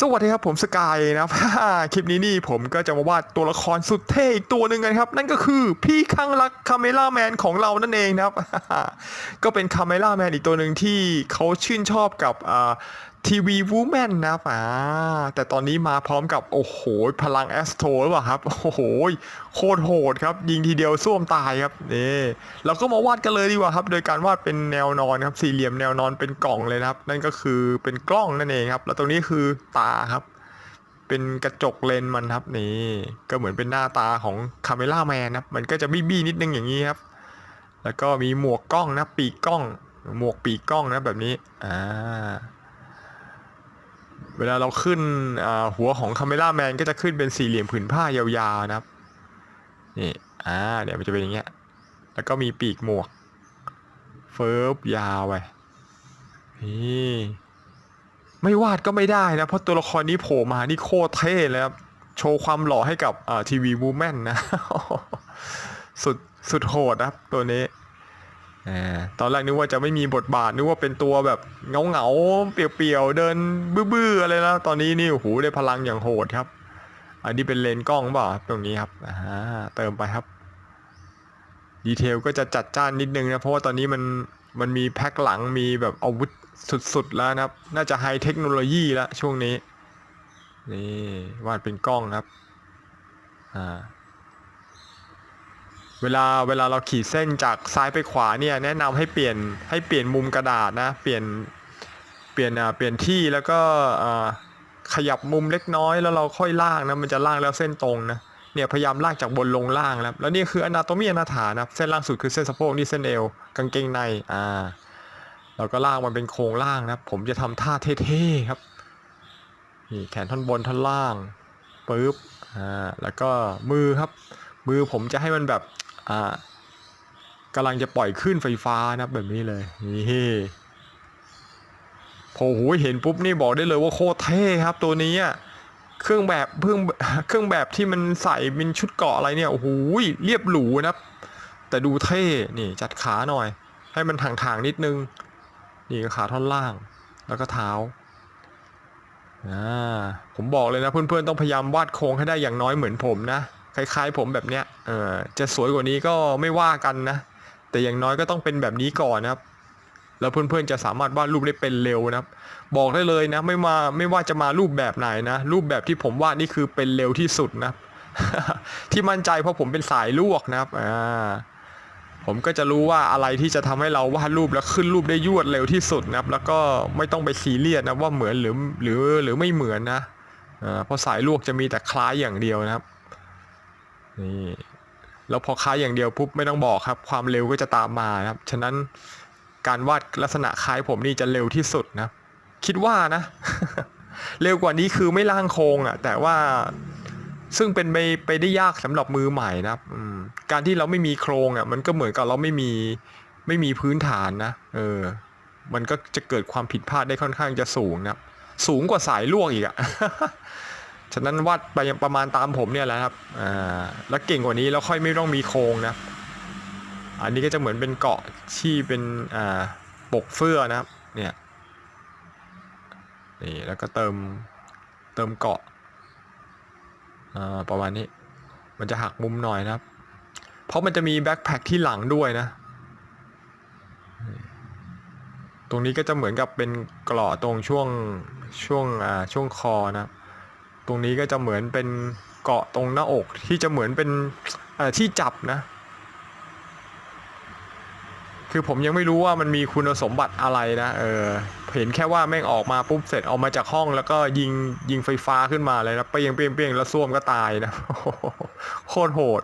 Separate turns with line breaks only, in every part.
สวัสดีครับผมสกายนะครับคลิปนี้นี่ผมก็จะมาวาดตัวละครสุดเท่อีกตัวหนึ่งกันครับ นั่นก็คือพี่ข้างรักคาเมล่าแมนของเรานั่นเองนะครับ ก็เป็นคาเมล่าแมนอีกตัวหนึ่งที่เขาชื่นชอบกับ ทีวีวูแมนนะครับอ่าแต่ตอนนี้มาพร้อมกับโอ้โห พลังแอสโทรหรือเปล่าครับ โอ้โห โคตรโหดครับ ยิงทีเดียวส้วมตายครับนี่เราก็มาวาดกันเลยดีกว่าครับ โดยการวาดเป็นแนวนอนครับ สี่เหลี่ยมแนวนอนเป็นกล่องเลยนะครับ นั่นก็คือเป็นกล้องนั่นเองครับ แล้วตรงนี้คือตาครับ เป็นกระจกเลนมันครับนี่ ก็เหมือนเป็นหน้าตาของคาเมล่าแมนครับ มันก็จะบี้ๆนิดนึงอย่างนี้ครับ แล้วก็มีหมวกกล้องนะ ปีกกล้อง หมวกปีกกล้องนะแบบนี้ อ่า เวลาเราขึ้นหัวของคาเมล่าแมนก็จะขึ้นเป็นสี่เหลี่ยมผืนผ้ายาวๆนะครับ นี่ อ่า เดี๋ยวมันจะเป็นอย่างเงี้ย แล้วก็มีปีกหมวก เฟิร์บยาวไป นี่ ไม่วาดก็ไม่ได้นะ เพราะตัวละครนี้โผล่มานี่โคตรเท่เลยครับ โชว์ความหล่อให้กับทีวีวูแมนนะ สุดสุดโหดนะครับตัวนี้ ตอนแรกนึกว่าจะไม่มีบทบาทนึกว่าเป็นตัวแบบเงาเงาๆเปียวๆเดินบื้อๆอะไรแล้วตอนนี้นี่โอ้โหได้พลังอย่างโหดครับ อันนี้เป็นเลนกล้องเปล่าตรงนี้ครับอ่าเติมไปครับดีเทลก็จะจัดจ้านนิดนึงนะเพราะว่าตอนนี้มันมันมีแพ็คหลังมีแบบอาวุธสุดๆแล้วนะครับ น่าจะไฮเทคโนโลยีแล้วช่วงนี้ นี่วาดเป็นกล้องครับ อ่า เวลาเวลาเราขีดเส้นจากซ้ายไปขวาเนี่ยแนะนำให้เปลี่ยนให้เปลี่ยนมุมกระดาษนะเปลี่ยนเปลี่ยนอ่าเปลี่ยนที่แล้วก็ขยับมุมเล็กน้อยแล้วเราค่อยล่ากนะมันจะล่ากแล้วเส้นตรงนะเนี่ยพยายามลากจากบนลงล่างแล้วแล้วนี่คืออนาโตมีอนาถานะเส้นล่างสุดคือเส้นสะโพกนี่เส้นเอวกางเกงในอ่าเราก็ล่ากมันเป็นโครงล่างนะผมจะทำท่าเท่ๆครับนี่แขนท่อนบนท่อนล่างปึ๊บอ่าแล้วก็มือครับมือผมจะให้มันแบบ อ่ากำลังจะปล่อยขึ้นไฟฟ้านะแบบนี้เลยนี่พอโหเห็นปุ๊บนี่บอกได้เลยว่าโคตรเท่ครับตัวนี้เครื่องแบบเครื่องเครื่องแบบที่มันใส่เป็นชุดเกาะอะไรเนี่ยโอ้โหเรียบหรูนะแต่ดูเท่นี่จัดขาหน่อย ให้มันถ่างๆนิดนึง นี่ขาท่อนล่าง แล้วก็เท้าอ่าผมบอกเลยนะเพื่อนๆต้องพยายามวาดโครงให้ได้อย่างน้อยเหมือนผมนะ คล้ายๆ ผมแบบเนี้ยเออจะสวยกว่านี้ก็ไม่ว่ากันนะ แต่อย่างน้อยก็ต้องเป็นแบบนี้ก่อนนะครับ แล้วเพื่อนๆจะสามารถวาดรูปได้เป็นเร็วนะครับ บอกได้เลยนะไม่มาไม่ว่าจะมารูปแบบไหนนะ รูปแบบที่ผมวาดนี่คือเป็นเร็วที่สุดนะที่มั่นใจเพราะผมเป็นสายลวกนะครับอ่าผมก็จะรู้ว่าอะไรที่จะทำให้เราวาดรูปแล้วขึ้นรูปได้ยวดเร็วที่สุดนะครับ แล้วก็ไม่ต้องไปซีเรียสนะว่าเหมือนหรือหรือหรือไม่เหมือนนะอ่าเพราะสายลวกจะมีแต่คล้ายอย่างเดียวนะครับ นี่แล้วพอคล้ายอย่างเดียวปุ๊บไม่ต้องบอกครับ ความเร็วก็จะตามมานะครับ ฉะนั้นการวาดลักษณะคล้ายผมนี่จะเร็วที่สุดนะ คิดว่านะ เร็วกว่านี้คือไม่ล่างโครงอะ แต่ว่าซึ่งเป็นไปไปได้ยากสำหรับมือใหม่นะครับการที่เราไม่มีโครงอะ มันก็เหมือนกับเราไม่มีไม่มีพื้นฐานนะเออ มันก็จะเกิดความผิดพลาดได้ค่อนข้างจะสูงนะสูงกว่าสายลวกอีกอะ ฉะนั้นวาดไปประมาณตามผมเนี่ยแหละครับอ่าแล้วเก่งกว่านี้แล้วค่อยไม่ต้องมีโครงนะ อันนี้ก็จะเหมือนเป็นเกาะที่เป็นอ่าปกเสื้อนะครับ เนี่ย นี่แล้วก็เติมเติมเกาะอ่าประมาณนี้ มันจะหักมุมหน่อยนะครับ เพราะมันจะมีแบ็คแพคที่หลังด้วยนะตรงนี้ก็จะเหมือนกับเป็นเกราะตรงช่วงช่วงอ่าช่วงคอนะครับ ตรงนี้ก็จะเหมือนเป็นเกาะตรงหน้าอกที่จะเหมือนเป็นที่จับนะ คือผมยังไม่รู้ว่ามันมีคุณสมบัติอะไรนะเออเห็นแค่ว่าแม่งออกมาปุ๊บเสร็จออกมาจากห้องแล้วก็ยิงยิงไฟฟ้าขึ้นมาเลยนะเปียงเปรียงเปียงแล้วส้วมก็ตายนะโคตรโหด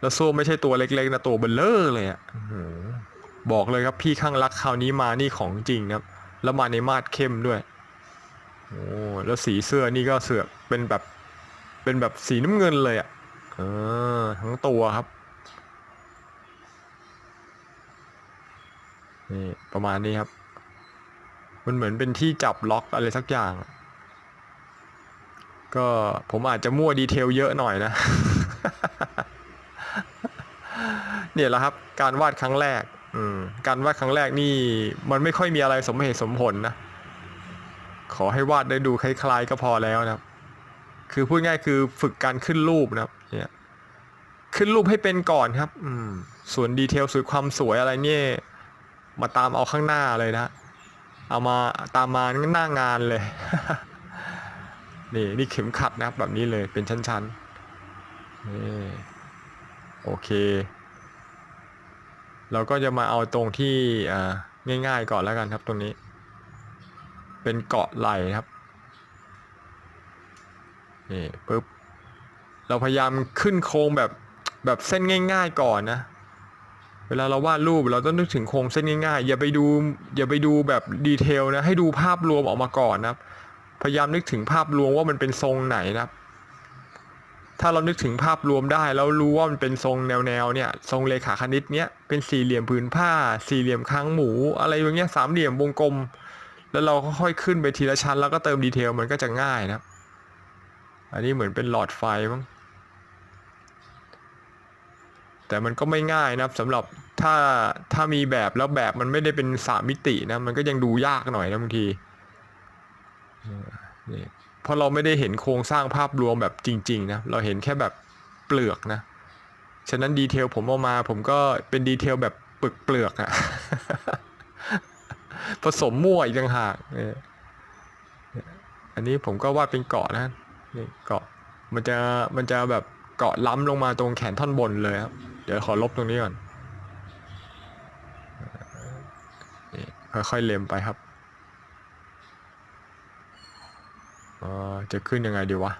แล้วส้วมไม่ใช่ตัวเล็กๆนะตัวเบลเลอร์เลยอะ่ะบอกเลยครับพี่ข้างรักคราวนี้มานี่ของจริงนะครับแล้วมาในมาดเข้มด้วย โอ้แล้วสีเสื้อนี่ก็เสือกเป็นแบบเป็นแบบสีน้ำเงินเลยอะ่ะเออทั้งตัวครับนี่ประมาณนี้ครับ มันเหมือนเป็นที่จับล็อกอะไรสักอย่าง ก็ผมอาจจะมั่วดีเทลเยอะหน่อยนะ เนี่ยแหละครับ การวาดครั้งแรก อืม การวาดครั้งแรกนี่ มันไม่ค่อยมีอะไรสมเหตุสมผลนะ ขอให้วาดได้ดูคล้ายๆ ก็พอแล้วนะครับ คือพูดง่ายคือฝึกการขึ้นรูปนะครับเนี่ยขึ้นรูปให้เป็นก่อนครับ อืม ส่วนดีเทลส่วนความสวยอะไรเนี่ย มาตามเอาข้างหน้าเลยนะ เอามาตามมาหน้างานเลย นี่นี่เข็มขัดนะครับ แบบนี้เลยเป็นชั้นๆนี่โอเค เราก็จะมาเอาตรงที่ง่ายๆก่อนแล้วกันครับตรงนี้ เป็นเกาะไหลนะครับนี่ปุ๊บเราพยายามขึ้นโครงแบบแบบเส้นง่าย ๆ ก่อนนะ เวลาเราวาดรูปเราต้องนึกถึงโครงเส้นง่ายๆ อย่าไปดูอย่าไปดูแบบดีเทลนะให้ดูภาพรวมออกมาก่อนนะครับ พยายามนึกถึงภาพรวมว่ามันเป็นทรงไหนนะครับ ถ้าเรานึกถึงภาพรวมได้แล้วรู้ว่ามันเป็นทรงแนวๆเนี่ย ทรงเลขาคณิตเนี้ยเป็นสี่เหลี่ยมผืนผ้า สี่เหลี่ยมค้างหมู อะไรอย่างเงี้ยสามเหลี่ยมวงกลม แล้วเราค่อยขึ้นไปทีละชั้นแล้วก็เติมดีเทลมันก็จะง่ายนะ อันนี้เหมือนเป็นหลอดไฟมั้ง แต่มันก็ไม่ง่ายนะสำหรับถ้าถ้ามีแบบแล้วแบบมันไม่ได้เป็นสามมิตินะ มันก็ยังดูยากหน่อยนะบางทีเพราะเราไม่ได้เห็นโครงสร้างภาพรวมแบบจริง ๆ นะ เราเห็นแค่แบบเปลือกนะ ฉะนั้นดีเทลผมเอามา ผมก็เป็นดีเทลแบบปลือกเปลือกอะ ผสมมั่วอีกต่างหากเอออันนี้ผมก็วาดเป็นเกาะนะนี่เกาะมันจะมันจะแบบเกาะล้ำลงมาตรงแขนท่อนบนเลยครับ เดี๋ยวขอลบตรงนี้ก่อนนี่ค่อยๆเล็มไปครับเออจะขึ้นยังไงดีวะ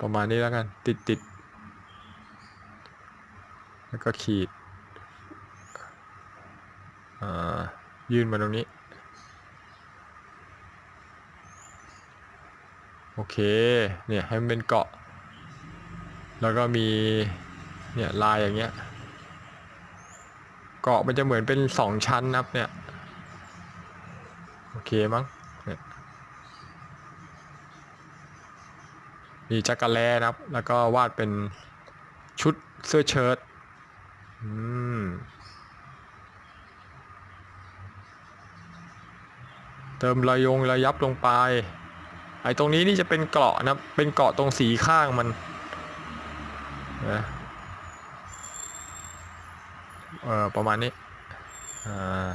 ประมาณนี้แล้วกัน ติดติดๆแล้วก็ขีด ยื่นมาตรงนี้ โอเค เนี่ยให้มันเป็นเกาะ แล้วก็มี เนี่ยลายอย่างเงี้ย เกาะมันจะเหมือนเป็นสองชั้นนะครับเนี่ย โอเคมั้งเนี่ยมีจักรแลนะครับ แล้วก็วาดเป็นชุดเสื้อเชิ้ตอืม เติมระยงระยับลงไป ไอ้ตรงนี้นี่จะเป็นเกาะนะเป็นเกาะตรงสีข้างมันนะเออประมาณนี้อ่า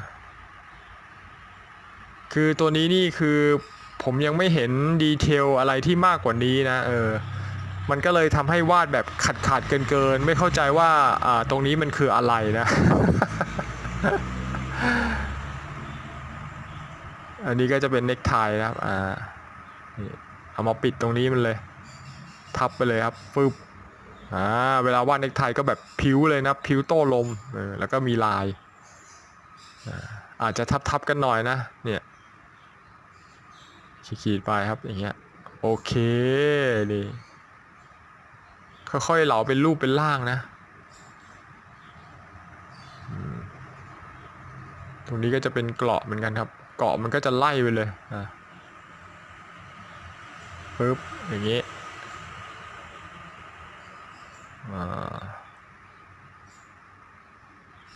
คือตัวนี้นี่คือผมยังไม่เห็นดีเทลอะไรที่มากกว่านี้นะเออมันก็เลยทำให้วาดแบบขาดขาดเกินเกินๆไม่เข้าใจว่าอ่าตรงนี้มันคืออะไรนะ อันนี้ก็จะเป็นเน็กไทนะครับ อ่านี่เอามาปิดตรงนี้มันเลย ทับไปเลยครับฟึบอ่า เวลาวาดเน็กไทก็แบบผิวเลยนะผิวโต้ลมเออแล้วก็มีลายอาจจะทับๆกันหน่อยนะ เนี่ยขีดๆไปครับอย่างเงี้ย โอเคนี่ค่อยๆเหลาเป็นรูปเป็นร่างนะอืมตรงนี้ก็จะเป็นเกราะเหมือนกันครับ เกาะมันก็จะไล่ไปเลยอะปึ๊บอย่างงี้อ่า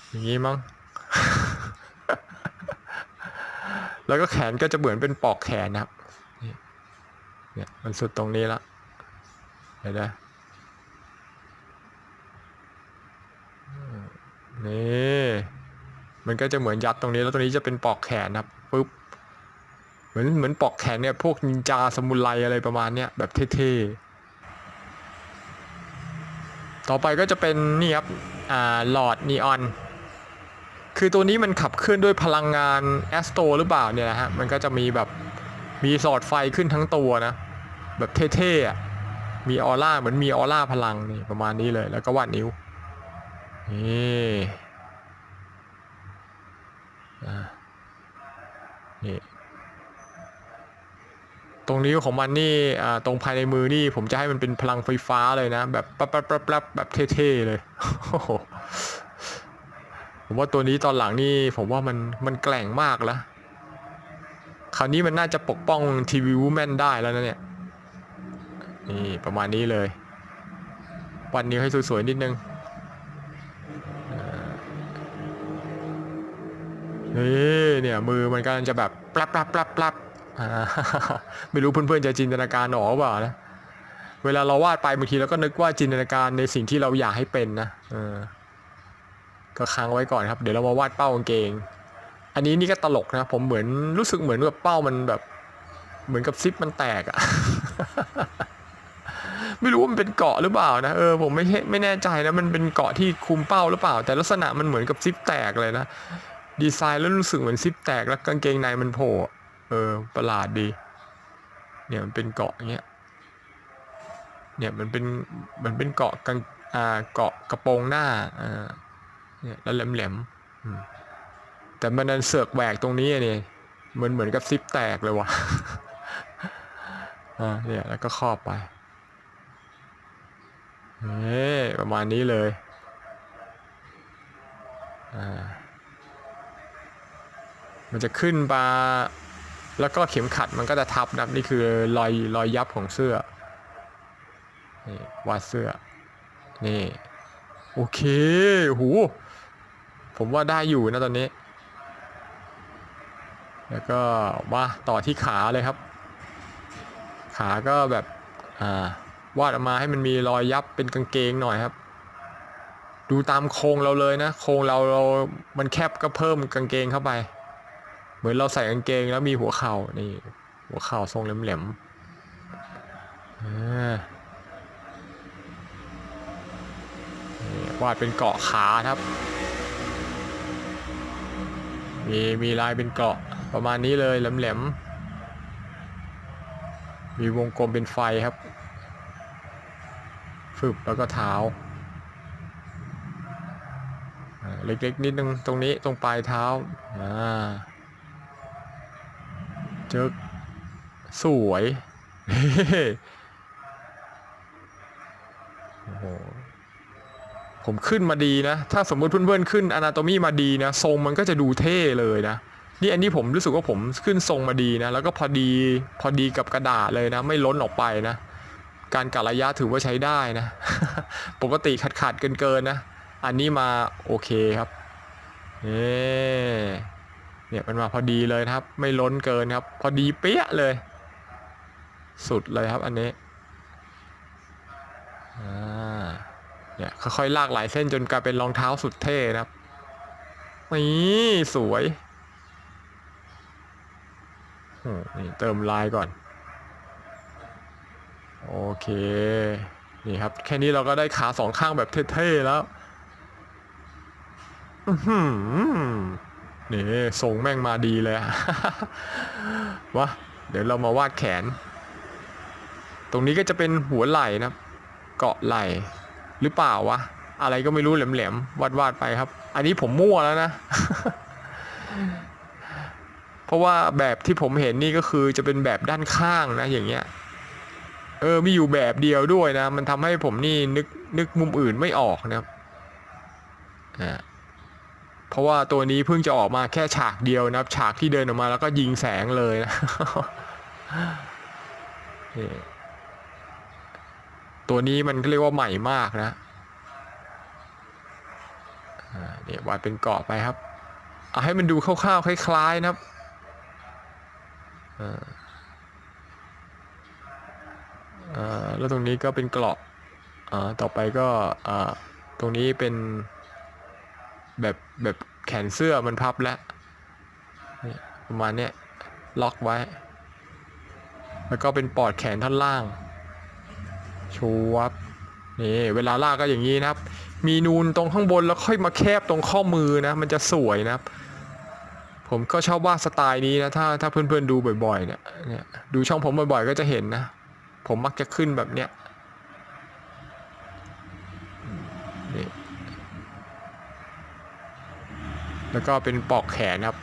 อย่างงี้มั้ง แล้วก็แขนก็จะเหมือนเป็นปอกแขนนะครับนี่เนี่ยมันสุดตรงนี้ละเห็นไหมนี่ มันก็จะเหมือนยัดตรงนี้แล้วตรงนี้จะเป็นปอกแขนนะครับ ปุ๊บเหมือนเหมือนปอกแขนเนี่ยพวกนินจาสมุไรอะไรประมาณเนี้ยแบบเท่ๆ ต่อไปก็จะเป็นนี่ครับอ่าหลอดนีออนคือตัวนี้มันขับเคลื่อนด้วยพลังงานแอสโตรหรือเปล่าเนี่ยนะฮะมันก็จะมีแบบมีสอดไฟขึ้นทั้งตัวนะ แบบเท่ๆอะมีออร่าเหมือนมีออร่าพลังนี่ประมาณนี้เลยแล้วก็วาดนิ้วนี่อ่า นี่ตรงนิ้ของมันนี่ตรงภายในมือนี่ ผมจะให้มันเป็นพลังไฟฟ้าเลยนะ แบบปั๊บปั๊บปั๊บปั๊บแบบเท่ๆเลยผมว่าตัวนี้ตอนหลังนี่ผมว่ามันมันแกล่งมากแล้ว คราวนี้มันน่าจะปกป้องทีวีวูแมนได้แล้วนะเนี่ย นี่ประมาณนี้เลย วันนี้ให้สวยๆนิดนึงอ่า นี่เนี่ยมือมันกำลังจะแบบปรับปรับปรับปรับอ่าไม่รู้เพื่อนๆจะจินตนาการหรอเปล่านะเวลาเราวาดไปบางทีเราก็นึกว่าจินตนาการในสิ่งที่เราอยากให้เป็นนะเออก็ค้างไว้ก่อนครับ เดี๋ยวเรามาวาดเป้ากางเกง อันนี้นี่ก็ตลกนะ ผมเหมือนรู้สึกเหมือนกับเป้ามันแบบ เหมือนกับซิปมันแตกอะไม่รู้ว่ามันเป็นเกาะหรือเปล่านะเออผมไม่ไม่แน่ใจนะมันเป็นเกาะที่คุมเป้าหรือเปล่า แต่ลักษณะมันเหมือนกับซิปแตกเลยนะ ดีไซน์แล้วรู้สึกเหมือนซิปแตกแล้วกางเกงในมันโผล่เออประหลาดดี เนี่ยมันเป็นเกาะอย่างเงี้ยเนี่ยมันเป็นมันเป็นเกาะกางอ่าเกาะกระโปรงหน้าอ่าเนี่ยแล้วแหลมๆอืมแต่มันดันเสือกแหวกตรงนี้อะนี่เหมือนเหมือนกับซิปแตกเลยว่ะอ่าเนี่ยแล้วก็ครอบไปเฮ้ประมาณนี้เลยอ่า มันจะขึ้นมาแล้วก็เข็มขัดมันก็จะทับนะครับนี่คือรอยรอยยับของเสื้อนี่วาดเสื้อนี่โอเคหูผมว่าได้อยู่นะตอนนี้ แล้วก็มาต่อที่ขาเลยครับ ขาก็แบบอ่าวาดออกมาให้มันมีรอยยับเป็นกางเกงหน่อยครับ ดูตามโครงเราเลยนะ โครงเราเรา มันแคบก็เพิ่มกางเกงเข้าไป มือนเราใส่กางเกงแล้วมีหัวเข่านี่ หัวเข่าทรงแหลมๆวาดเป็นเกาะขาครับ มีมีลายเป็นเกาะประมาณนี้เลยแหลมๆ มีวงกลมเป็นไฟครับฟึบแล้วก็เท้าเล็กๆนิดนึงตรงนี้ตรงปลายเท้าอ่า เจอสวยโอ้โหผมขึ้นมาดีนะ ถ้าสมมติเพื่อนๆขึ้นอนาโตมีมาดีนะ ทรงมันก็จะดูเท่เลยนะ นี่อันนี้ผมรู้สึกว่าผมขึ้นทรงมาดีนะ แล้วก็พอดีพอดีกับกระดาษเลยนะ ไม่ล้นออกไปนะ การกะระยะถือว่าใช้ได้นะ ปกติขาดขาดเกินเกินนะ อันนี้มาโอเคครับนี่ เนี่ยมันมาพอดีเลยนะครับ ไม่ล้นเกินครับ พอดีเป๊ะเลย สุดเลยครับอันนี้อ่าเนี่ยค่อยๆลากหลายเส้นจนกลายเป็นรองเท้าสุดเท่นะครับนี่สวยนี่เติมลายก่อน โอเค นี่ครับ แค่นี้เราก็ได้ขาสองข้างแบบเท่ๆแล้ว อือหือ นี่ทรงแม่งมาดีเลยวะเดี๋ยวเรามาวาดแขน ตรงนี้ก็จะเป็นหัวไหล่นะเกาะไหล่หรือเปล่าวะอะไรก็ไม่รู้แหลมๆวาดวาดๆไปครับ อันนี้ผมมั่วแล้วนะ เพราะว่าแบบที่ผมเห็นนี่ก็คือจะเป็นแบบด้านข้างนะ อย่างเงี้ย เออมีอยู่แบบเดียวด้วยนะ มันทำให้ผมนี่นึกนึกมุมอื่นไม่ออกนะครับอ่า เพราะว่าตัวนี้เพิ่งจะออกมาแค่ฉากเดียวนะครับ ฉากที่เดินออกมาแล้วก็ยิงแสงเลยนะตัวนี้มันเรียกว่าใหม่มากนะเนี่ยวาดเป็นเกาะไปครับเอาให้มันดูคร่าวๆคล้าย ๆ นะครับแล้วตรงนี้ก็เป็นเกราะอ่าต่อไปก็ตรงนี้เป็น แบบแบบแขนเสื้อมันพับแล้วประมาณเนี้ยล็อกไว้ แล้วก็เป็นปอดแขนท่อนล่างชูวับนี่เวลาลากก็อย่างนี้นะครับ มีนูนตรงข้างบนแล้วค่อยมาแคบตรงข้อมือนะ มันจะสวยนะครับ ผมก็ชอบวาดสไตล์นี้นะ ถ้าถ้าเพื่อนๆดูบ่อยๆเนี่ยเนี่ย ดูช่องผมบ่อยๆ ก็จะเห็นนะ ผมมักจะขึ้นแบบเนี้ย แล้วก็เป็นปอกแขนครับ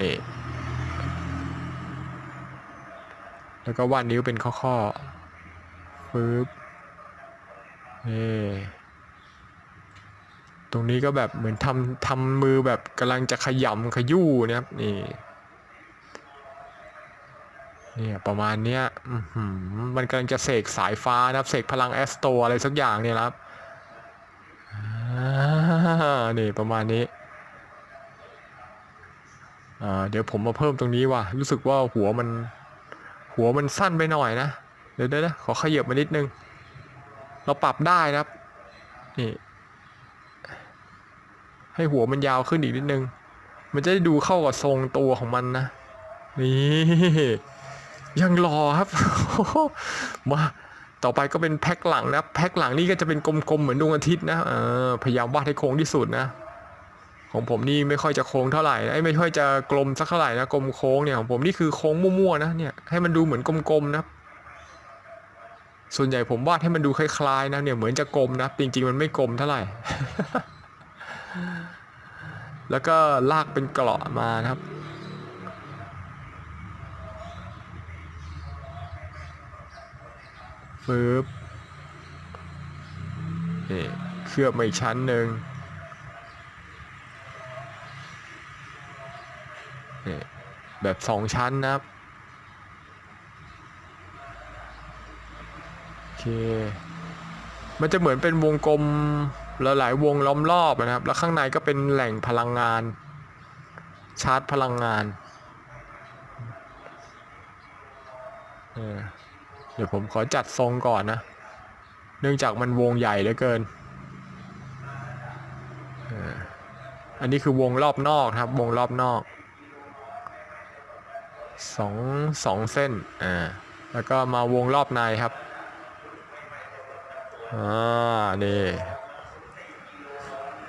นี่แล้วก็วาดนิ้วเป็นข้อๆฟืบนี่ตรงนี้ก็แบบเหมือนทำทำมือแบบกำลังจะขยำขยู่นะครับนี่เนี่ยประมาณเนี้ยมันกำลังจะเสกสายฟ้านะครับ เสกพลังแอสโตรอะไรสักอย่างเนี่ยนะครับนี่ประมาณนี้ อ่าเดี๋ยวผมมาเพิ่มตรงนี้ว่ะรู้สึกว่าหัวมัน หัวมันสั้นไปหน่อยนะเดี๋ยวดี๋ยวนะขอขยับมานิดนึง เราปรับได้นะครับนี่ให้หัวมันยาวขึ้นอีกนิดนึง มันจะได้ดูเข้ากับทรงตัวของมันนะ นี่ ยังรอครับ มาต่อไปก็เป็นแพ็คหลังนะ แพ็คหลังนี่ก็จะเป็นกลมๆเหมือนดวงอาทิตย์นะ เออพยายามวาดให้โค้งที่สุดนะ ของผมนี่ไม่ค่อยจะโค้งเท่าไหร่นะเอ้ไม่ค่อยจะกลมสักเท่าไหร่นะกลมโค้งเนี่ยของผมนี่คือโค้งมั่วๆนะเนี่ยให้มันดูเหมือนกลมๆนะส่วนใหญ่ผมวาดให้มันดูคล้ายๆนะเนี่ยเหมือนจะกลมนะจริงๆมันไม่กลมเท่าไหร่ แล้วก็ลากเป็นเกราะมานะครับฟืบนี่เคลือบมาอีกชั้นหนึ่ง นี่แบบสองชั้นนะครับ โอเค มันจะเหมือนเป็นวงกลมหลายๆวงล้อมรอบนะครับ แล้วข้างในก็เป็นแหล่งพลังงาน ชาร์จพลังงานเดี๋ยวผมขอจัดทรงก่อนนะ เนื่องจากมันวงใหญ่เหลือเกิน อันนี้คือวงรอบนอกครับ วงรอบนอก สองสองเส้นอ่าแล้วก็มาวงรอบในครับอ่านี่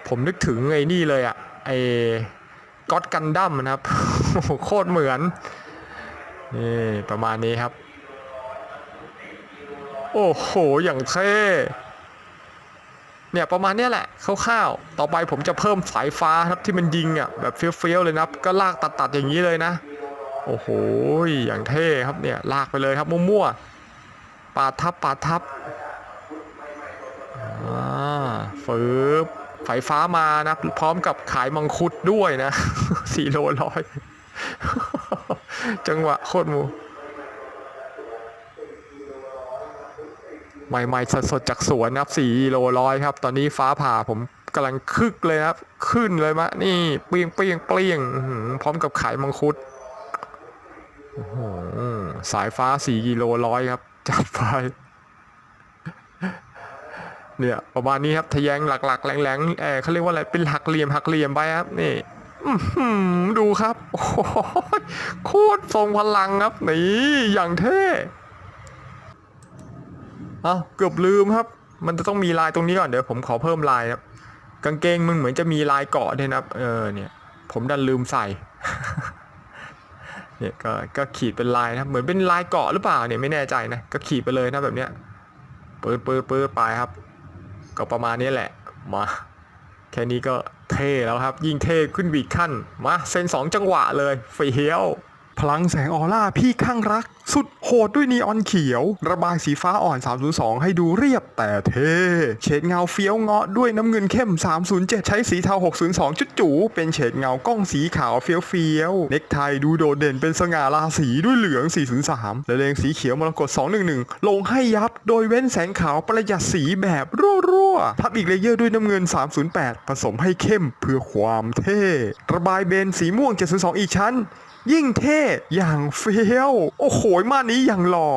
ผมนึกถึงไอ้นี่เลยอะไอ้ก็อดกันดั้มนะครับโคตรเหมือนนี่ประมาณนี้ครับ โอ้โห อย่างเท่เนี่ยประมาณนี้แหละคร่าวๆต่อไปผมจะเพิ่มสายฟ้าครับที่มันยิงอะแบบเฟี้ยวๆเลยนะครับ ก็ลากตัดๆอย่างนี้เลยนะ โอ้โห อย่างเท่ครับเนี่ยลากไปเลยครับมั่วๆ ปาดทับปาดทับอ่าฟืบไฟฟ้ามานะ พร้อมกับขายมังคุดด้วยนะสี่โลร้อย จังหวะโคตรมูใหม่ๆสดๆจากสวนนะครับสี่โลร้อยครับ ตอนนี้ฟ้าผ่าผมกำลังคึกเลยครับ ขึ้นเลยมะ นี่เปรี้ยงเปรี้ยงเปรี้ยงพร้อมกับขายมังคุด สายฟ้าสี่กิโลร้อยครับ จัดไปเนี่ยประมาณนี้ครับทะแยงหลักๆแหลงๆเออเขาเรียกว่าอะไรเป็นหักเหลี่ยมหักเหลี่ยมไปครับนี่ดูครับโอ้โคตรทรงพลังครับนี่อย่างเท่อ้าเกือบลืมครับ มันจะต้องมีลายตรงนี้ก่อนเดี๋ยวผมขอเพิ่มลายครับ กางเกงมึงเหมือนจะมีลายเกาะด้วยนะเออเนี่ย ผมดันลืมใส่ เนี่ยก็ก็ขีดเป็นลายนะเหมือนเป็นลายเกาะหรือเปล่าเนี่ยไม่แน่ใจนะก็ขีดไปเลยนะแบบเนี้ยปืดปืดปืดไปครับ ก็ประมาณนี้แหละมาแค่นี้ก็เท่แล้วครับ ยิ่งเท่ขึ้นบีกขั้นมาเส้นสองจังหวะเลยเฟี้ยว
พลังแสงออร่าพี่ข้างรัก สุดโหดด้วยนีออนเขียว ระบายสีฟ้าอ่อน 302 ให้ดูเรียบแต่เท่ เฉดเงาเฟี้ยวเงาะด้วยน้ำเงินเข้ม 307 ใช้สีเทา 602 จุดจูเป็นเฉดเงากล้องสีขาวเฟี้ยวเฟี้ยวเน็กไทดูโดดเด่นเป็นสง่าราศีด้วยเหลือง 403 และเลงสีเขียวมรกต 211 ลงให้ยับ โดยเว้นแสงขาวประหยัดสีแบบรั่วๆทับอีกเลเยอร์ด้วยน้ำเงิน 308 ผสมให้เข้มเพื่อความเท่ ระบายเบนสีม่วง 702 อีกชั้น ยิ่งเท่อย่างเฟี้ยว โอ้โหยมานนี้อย่างหล่อ